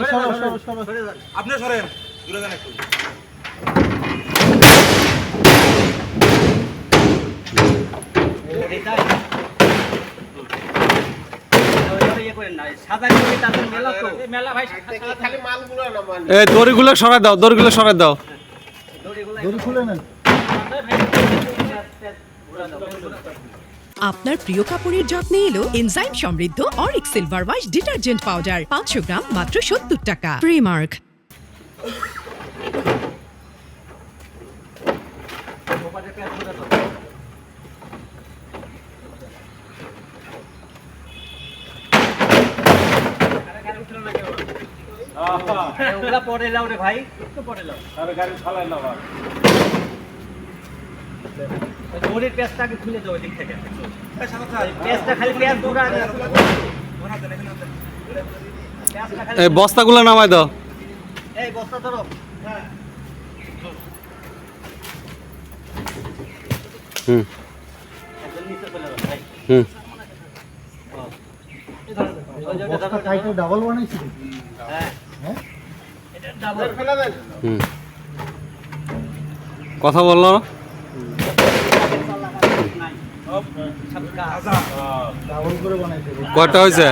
সরো। সরে আস্তে আপনি সরেন। দূরে যান একটু। এই দড়িগুলো সরাই দাও দড়িগুলো সরাই দাও। আপনার প্রিয় কাপড়ের যত্নে এলো এনজাইম সমৃদ্ধ অরিক সিলভার ওয়াশ ডিটারজেন্ট পাউডার পাঁচশো গ্রাম মাত্র সত্তর টাকা। প্রিমার্ক ওগুলা পরে লাও রে ভাই। একটু পরে লাও দড়ির খুলে দাও ওই দিক থেকে খালি এই বস্তাগুলো নামাই দাও। এই বস্তা ধরো। হুম। ভাই। হুম। কাইটো ডাবল বানাইছি হ্যাঁ। কথা বলল কয়টা হয়েছে?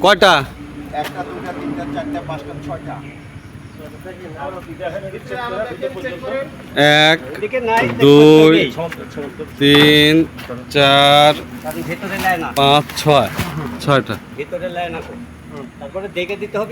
কয়টা? এক দুই তিন চার পাঁচ ছয়। ছয়টা। ভেতরে। তারপরে দেখে দিতে হবে।